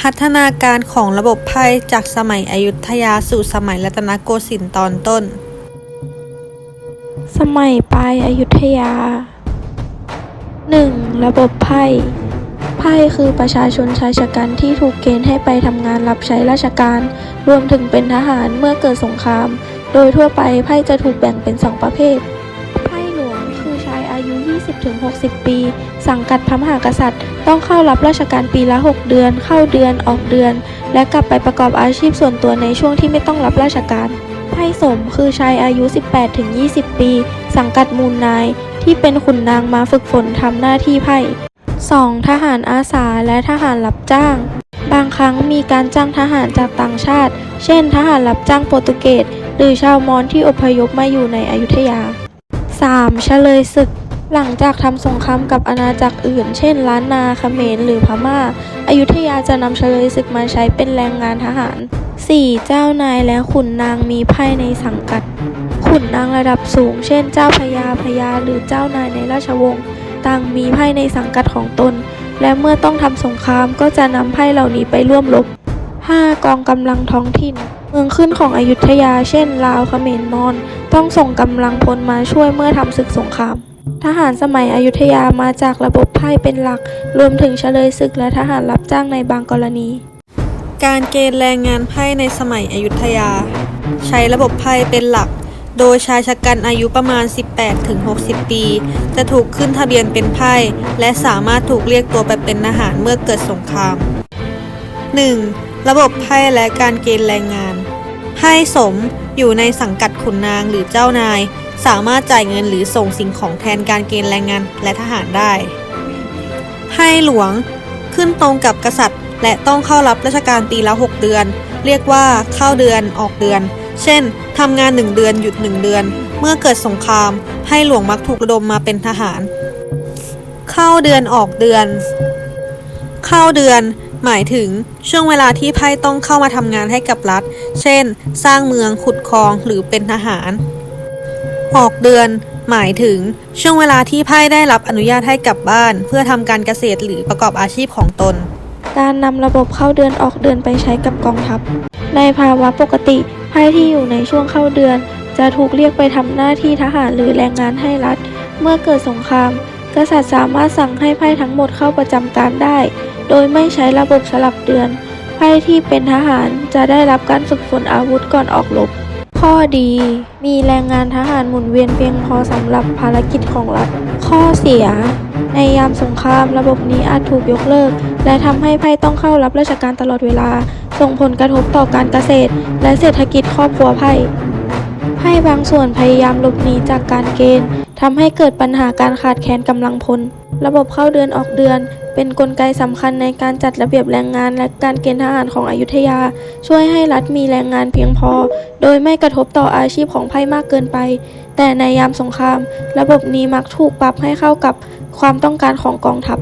พัฒนาการของระบบไพ่จากสมัยอยุธยาสู่สมัยรัตนโกสินทร์ตอนต้น สมัยปลายอายุทยา 1. ระบบไพ่ ไพ่คือประชาชนชายชะกันที่ถูกเกณฑ์ให้ไปทำงานรับใช้ราชการ รวมถึงเป็นทหารเมื่อเกิดสงคราม โดยทั่วไปไพ่จะถูกแบ่งเป็น2ประเภท 50-60 ปี สังกัดพระมหากษัตริย์ ต้องเข้ารับราชการปีละ 6 เดือน เข้าเดือนออกเดือน และกลับไปประกอบอาชีพส่วนตัวในช่วงที่ไม่ต้องรับราชการไพ่สมคือชายอายุ 18-20 ปี สังกัดมูลนาย ที่เป็นขุนนางมาฝึกฝนทำหน้าที่ไพ่ 2. ทหารอาสาและทหารรับจ้าง บางครั้งมีการจ้างทหารจากต่างชาติ เช่น ทหารรับจ้างโปรตุเกสหรือชาวมอญที่อพยพมาอยู่ในอยุธยา 3. เฉลยศึก หลังจากทำสงครามกับอาณาจักรอื่น เช่น ล้านนาเขมรหรือพม่าอยุธยาจะนำเฉลยศึกมาใช้เป็นแรงงานทหาร 4. เจ้านายและขุนนางมีไพ่ในสังกัด ขุนนางระดับสูง เช่น เจ้าพญาพญาหรือเจ้านายในราชวงศ์ต่างมีไพ่ในสังกัดของตน และเมื่อต้องทำสงครามก็จะนำไพ่เหล่านี้ไปร่วมรบ 5. กองกำลังท้องถิ่น เมืองขึ้นของอยุธยา เช่น ลาวเขมรมอญต้องส่งกำลังพลมาช่วยเมื่อทำศึกสงคราม ทหารสมัยอยุธยามาจากระบบไพ่เป็นหลัก รวมถึงเฉลยศึกและทหารรับจ้างในบางกรณี การเกณฑ์แรงงานไพ่ในสมัยอยุธยา ใช้ระบบไพ่เป็นหลัก โดยชายชะกันอายุประมาณ 18-60 ปี จะถูกขึ้นทะเบียนเป็นไพ่ และสามารถถูกเรียกตัวไปเป็นทหารเมื่อเกิดสงคราม 1. ระบบไพ่และการเกณฑ์แรงงานไพ่สมอยู่ในสังกัดขุนนางหรือเจ้านาย สามารถจ่ายเงินหรือส่งสิ่งของแทนการเกณฑ์แรงงานและทหารได้ไพ่หลวงขึ้นตรงกับกษัตริย์ และต้องเข้ารับราชการปีละ 6 เดือน เรียกว่าเข้าเดือนออกเดือน เช่นทำงาน 1 เดือนหยุด 1 เดือน เมื่อเกิดสงคราม ให้หลวงมักถูกระดมมาเป็นทหาร เข้าเดือนออกเดือน เข้าเดือนหมายถึงช่วงเวลาที่ไพ่ต้องเข้ามาทำงานให้กับรัฐ เช่น สร้างเมืองขุดคลองหรือเป็นทหาร ออกเดือน หมายถึงช่วงเวลาที่ไพ่ได้รับอนุญาตให้กลับบ้าน เพื่อทำการเกษตรหรือประกอบอาชีพของตน การนำระบบเข้าเดือนออกเดือนไปใช้กับกองทัพ ในภาวะปกติไพ่ที่อยู่ในช่วงเข้าเดือน จะถูกเรียกไปทำหน้าที่ทหารหรือแรงงานให้รัฐ เมื่อเกิดสงคราม กษัตริย์สามารถสั่งให้ไพ่ทั้งหมดเข้าประจำการได้ โดยไม่ใช้ระบบสลับเดือนไพ่ที่เป็นทหารจะได้รับการฝึกฝนอาวุธก่อนออกรบ ข้อดี มีแรงงานทหารหมุนเวียนเพียงพอสำหรับภารกิจของรัฐ ข้อเสีย ในยามสงครามระบบนี้อาจถูกยกเลิก และทำให้ไพ่ต้องเข้ารับราชการตลอดเวลา ส่งผลกระทบต่อการเกษตร และเศรษฐกิจครอบครัวไพ่ไพ่บางส่วนพยายามหลบหนีจากการเกณฑ์ทำให้เกิดปัญหาการขาดแคลนกำลังพล ระบบเข้าเดือนออกเดือน เป็นนกลไกสำคัญในการจัดระเบียบแรงงานและการเกณฑ์ทหารของอยุธยา ช่วยให้รัฐมีแรงงานเพียงพอ โดยไม่กระทบต่ออาชีพของไพ่มากเกินไป แต่ในยามสงคราม ระบบนี้มักถูกปรับให้เข้ากับความต้องการของกองทัพ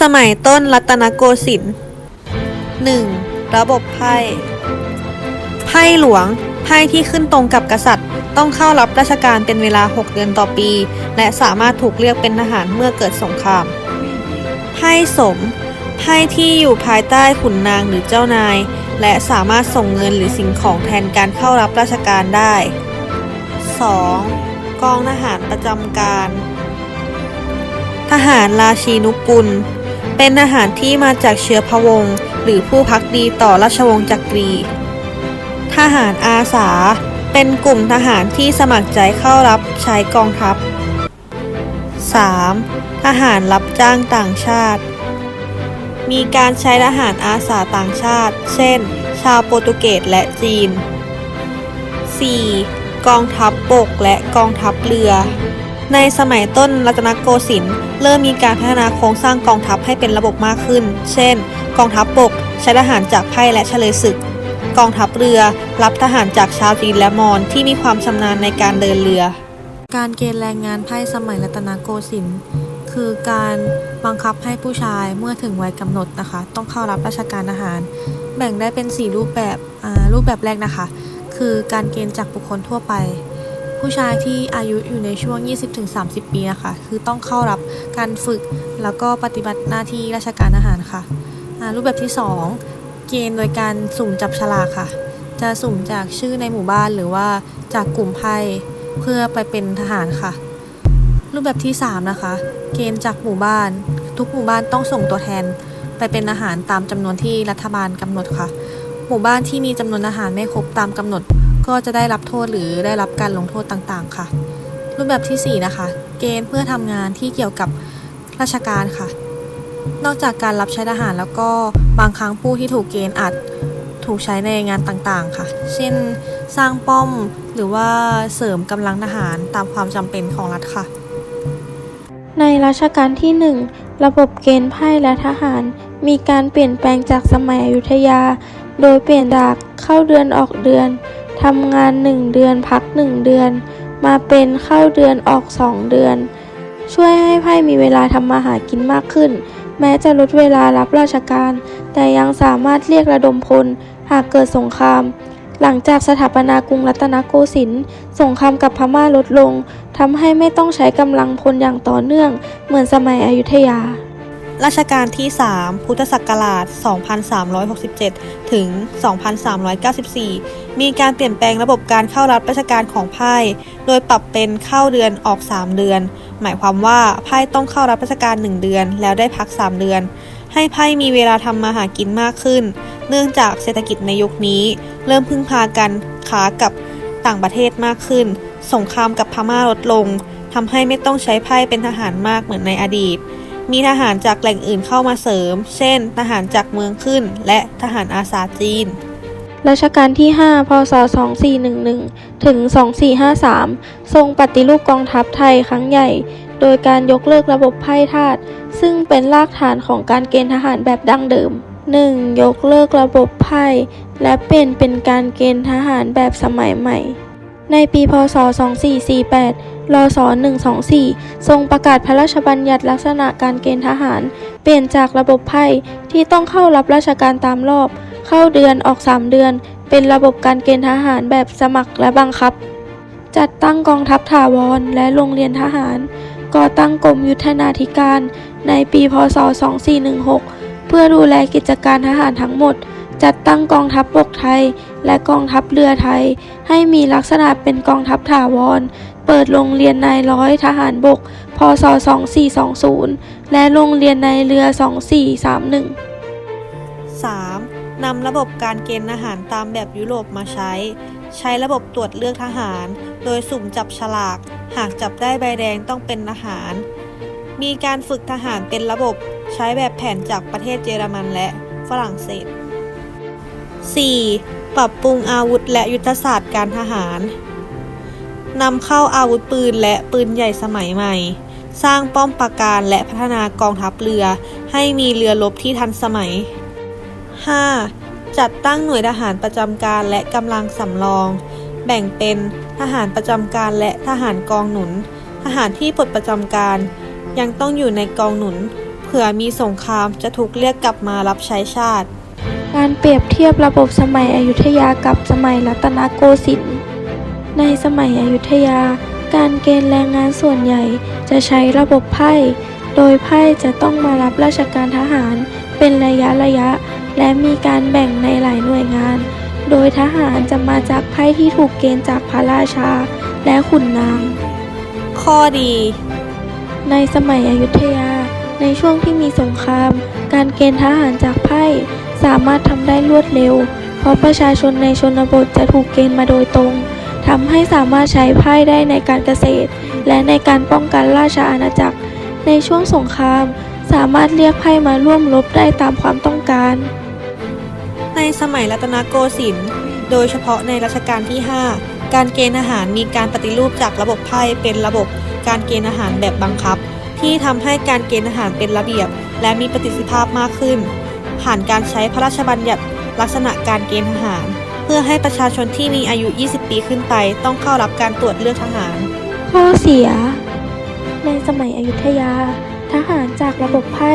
สมัยต้นรัตนโกสินทร์ 1. ระบบไพ่ ไพ่หลวงไพ่ที่ขึ้นตรงกับกษัตริย์ ต้องเข้ารับราชการเป็นเวลา 6 เดือนต่อปี และสามารถถูกเรียกเป็นทหารเมื่อเกิดสงครามไพ่สมไพ่ที่อยู่ภายใต้ขุนนางหรือเจ้านาย และสามารถส่งเงินหรือสิ่งของแทนการเข้ารับราชการได้ 2. กองทหารประจำการ ทหารราชีนุกุล เป็นทหารที่มาจากเชื้อพระวงศ์หรือผู้พักดีต่อราชวงศ์จักรี ทหารอาสา เป็นกลุ่มทหารที่สมัครใจเข้ารับใช้กองทัพ 3. ทหารรับจ้างต่างชาติ มีการใช้ทหารอาสาต่างชาติ เช่น ชาวโปรตุเกสและจีน 4. กองทัพบบกและกองทัพเรือ ในสมัยต้นรัตนโกสินทร์เริ่มมีการพัฒนาโครงสร้างกองทัพให้เป็นระบบมากขึ้น เช่น กองทัพบบกใช้ทหารจากไพ่และเฉลยศึก กองทัพเรือรับทหารจากชาวจีนและมอญที่มีความชำนาญในการเดินเรือ การเกณฑ์แรงงานไพ่สมัยรัตนโกสินทร์คือการบังคับให้ผู้ชายเมื่อถึงวัยกำหนดนะคะ ต้องเข้ารับราชการทหาร แบ่งได้เป็น 4 รูปแบบรูปแบบแรกนะคะ คือการเกณฑ์จากบุคคลทั่วไป ผู้ชายที่อายุอยู่ในช่วง 20-30 ปีนะคะคือต้องเข้ารับการฝึกแล้วก็ปฏิบัติหน้าที่ราชการทหารค่ะรูปแบบที่ 2 เกณฑ์โดยการสุ่มจับฉลากค่ะ จะสุ่มจากชื่อในหมู่บ้านหรือว่าจากกลุ่มไพ่เพื่อไปเป็นทหารค่ะ รูปแบบที่ 3 นะคะ เกณฑ์จากหมู่บ้าน ทุกหมู่บ้านต้องส่งตัวแทนไปเป็นอาหารตามจำนวนที่รัฐบาลกำหนดค่ะ หมู่บ้านที่มีจำนวนอาหารไม่ครบตามกำหนด ก็จะได้รับโทษหรือได้รับการลงโทษต่างๆ ค่ะ รูปแบบทีสี่4 นะคะ เกณฑ์เพื่อทำงานที่เกี่ยวกับราชการค่ะ นอกจากการรับใช้ทหารแล้วก็บางครั้งผู้ที่ถูกเกณฑ์อาจถูกใช้ในงานต่างๆค่ะ เช่นสร้างป้อมหรือว่าเสริมกำลังทหารตามความจำเป็นของรัฐค่ะ ในรัชกาลที่ 1 ระบบเกณฑ์ไพ่และทหาร มีการเปลี่ยนแปลงจากสมัยอยุธยา โดยเปลี่ยนจากเข้าเดือนออกเดือนทำงาน 1 เดือนพัก 1 เดือน มาเป็นเข้าเดือนออก 2 เดือน ช่วยให้ไพ่มีเวลาทำมาหากินมากขึ้น แม้จะลดเวลารับราชการ แต่ยังสามารถเรียกระดมพล หากเกิดสงคราม หลังจากสถาปนากรุงรัตนโกสินทร์สงครามกับพม่าลดลงทำให้ไม่ต้องใช้กำลังพลอย่างต่อเนื่อง เหมือนสมัยอยุธยารัชกาลที่ 3 พุทธศักราช 2367 ถึง 2394 มีการเปลี่ยนแปลงระบบการเข้ารับราชการของไพ่โดยปรับเป็นเข้าเดือนออก 3 เดือนหมายความว่าไพ่ต้องเข้ารับราชการ 1 เดือน แล้วได้พัก 3 เดือน ให้ไพ่มีเวลาทำมาหากินมากขึ้น เนื่องจากเศรษฐกิจในยุคนี้ เริ่มพึ่งพากันค้ากับต่างประเทศมากขึ้น สงครามกับพม่าลดลงทำให้ไม่ต้องใช้ไพ่เป็นทหารมากเหมือนในอดีต มีทหารจากแหล่งอื่นเข้ามาเสริม เช่น ทหารจากเมืองขึ้น และทหารอาสาจีน รัชกาลที่ 5 พศ 2411 ถึง 2453 ทรงปฏิรูปกองทัพไทยครั้งใหญ่ โดยการยกเลิกระบบไพ่ทาส ซึ่งเป็นรากฐานของการเกณฑ์ทหารแบบดั้งเดิม 1. ยกเลิกระบบไพ่ และเปลี่ยนเป็นการเกณฑ์ทหารแบบสมัยใหม่ ในปี พศ 2448 รศ 124 ทรงประกาศพระราชบัญญัติลักษณะการเกณฑ์ทหาร เปลี่ยนจากระบบไพ่ที่ต้องเข้ารับราชการตามรอบ เข้าเดือนออก 3 เดือน เป็นระบบการเกณฑ์ทหารแบบสมัครและบังคับ จัดตั้งกองทัพถาวรและโรงเรียนทหาร ก่อตั้งกรมยุทธนาธิการในปีพศ 2416 เพื่อดูแลกิจการทหารทั้งหมด จัดตั้งกองทัพบกไทย และกองทัพเรือไทย ให้มีลักษณะเป็นกองทัพถาวร เปิดโรงเรียนนายร้อยทหารบก พศ 2420 และโรงเรียนนายเรือ 2431 3. นำระบบการเกณฑ์ทหารตามแบบยุโรปมาใช้ ใช้ระบบตรวจเลือกทหาร โดยสุ่มจับฉลาก หากจับได้ใบแดงต้องเป็นทหาร มีการฝึกทหารเป็นระบบ ใช้แบบแผนจากประเทศเยอรมันและฝรั่งเศส 4. ปรับปรุงอาวุธและยุทธศาสตร์การทหาร นำเข้าอาวุธปืนและปืนใหญ่สมัยใหม่ สร้างป้อมปราการและพัฒนากองทัพเรือ ให้มีเรือรบที่ทันสมัย 5. จัดตั้งหน่วยทหารประจำการและกำลังสำรอง แบ่งเป็นทหารประจำการและทหารกองหนุน ทหารที่ปลดประจำการ ยังต้องอยู่ในกองหนุน เผื่อมีสงครามจะถูกเรียกกลับมารับใช้ชาติ การเปรียบเทียบระบบสมัยอยุธยากับสมัยรัตนโกสินทร์ ในสมัยอยุธยา การเกณฑ์แรงงานส่วนใหญ่จะใช้ระบบไพ่ โดยไพ่จะต้องมารับราชการทหารเป็นระยะระยะ และมีการแบ่งในหลายหน่วยงาน โดยทหารจะมาจากไพ่ที่ถูกเกณฑ์จากพระราชาและขุนนาง ข้อดี ในสมัยอยุธยา ในช่วงที่มีสงคราม การเกณฑ์ทหารจากไพ่สามารถทำได้รวดเร็ว เพราะประชาชนในชนบทจะถูกเกณฑ์มาโดยตรงทำให้สามารถใช้ไพ่ได้ในการเกษตร และในการป้องกันราชอาณาจักร ในช่วงสงคราม สามารถเรียกไพ่มาร่วมรบได้ตามความต้องการ ในสมัยรัตนโกสินทร์ โดยเฉพาะในรัชกาลที่ 5 การเกณฑ์ทหารมีการปฏิรูปจากระบบไพ่เป็นระบบการเกณฑ์ทหารแบบบังคับ ที่ทำให้การเกณฑ์ทหารเป็นระเบียบ และมีประสิทธิภาพมากขึ้น ผ่านการใช้พระราชบัญญัติลักษณะการเกณฑ์ทหาร เพื่อให้ประชาชนที่มีอายุ 20 ปีขึ้นไปต้องเข้ารับการตรวจเลือกทหารข้อเสีย ในสมัยอยุธยา ทหารจากระบบไพ่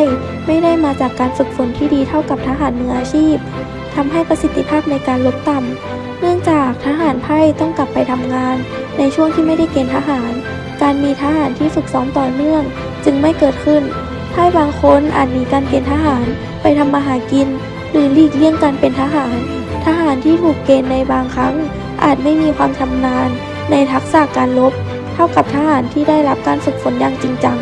ไม่ได้มาจากการฝึกฝนที่ดีเท่ากับทหารมืออาชีพ ทำให้ประสิทธิภาพในการลบต่ำ เนื่องจากทหารไพ่ต้องกลับไปทำงาน ในช่วงที่ไม่ได้เกณฑ์ทหาร การมีทหารที่ฝึกซ้อมต่อเนื่อง จึงไม่เกิดขึ้น ไพ่บางคนอาจหนีการเกณฑ์ทหารไปทำมาหากิน หรือหลีกเลี่ยงการเป็นทหาร ทหารที่ถูกเกณฑ์ในบางครั้ง อาจไม่มีความชำนาญ ในทักษะการรบเท่ากับทหารที่ได้รับการฝึกฝนอย่างจริงจัง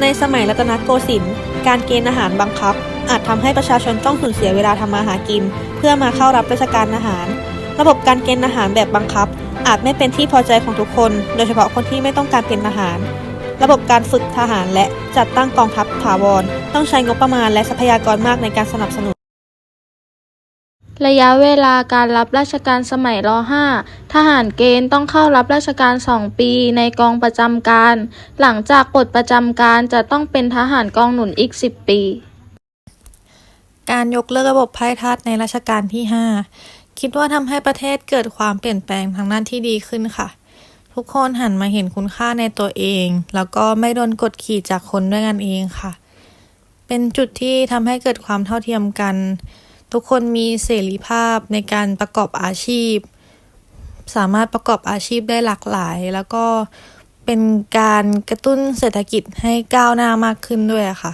ในสมัยรัตนโกสินทร์การเกณฑ์อาหารบังคับ อาจทำให้ประชาชนต้องสูญเสียเวลาทำมาหากิน เพื่อมาเข้ารับราชการทหาร ระบบการเกณฑ์ทหารแบบบังคับ อาจไม่เป็นที่พอใจของทุกคน โดยเฉพาะคนที่ไม่ต้องการเป็นทหาร ระบบการฝึกทหารและจัดตั้งกองทัพถาวร ต้องใช้งบประมาณและทรัพยากรมากในการสนับสนุน ระยะเวลาการรับราชการสมัยร .5 ทหารเกณฑ์ต้องเข้ารับราชการ 2 ปีในกองประจำการ หลังจากปลดประจำการจะต้องเป็นทหารกองหนุนอีก 10 ปี การยกเลิกระบบไพ่ทาสในรัชกาลที่ 5 คิดว่าทำให้ประเทศเกิดความเปลี่ยนแปลงทางด้านที่ดีขึ้นค่ะ ทุกคนหันมาเห็นคุณค่าในตัวเอง แล้วก็ไม่โดนกดขี่จากคนด้วยกันเองค่ะ เป็นจุดที่ทำให้เกิดความเท่าเทียมกัน ทุกคนมีเสรีภาพในการประกอบอาชีพ สามารถประกอบอาชีพได้หลากหลาย แล้วก็เป็นการกระตุ้นเศรษฐกิจให้ก้าวหน้ามากขึ้นด้วยค่ะ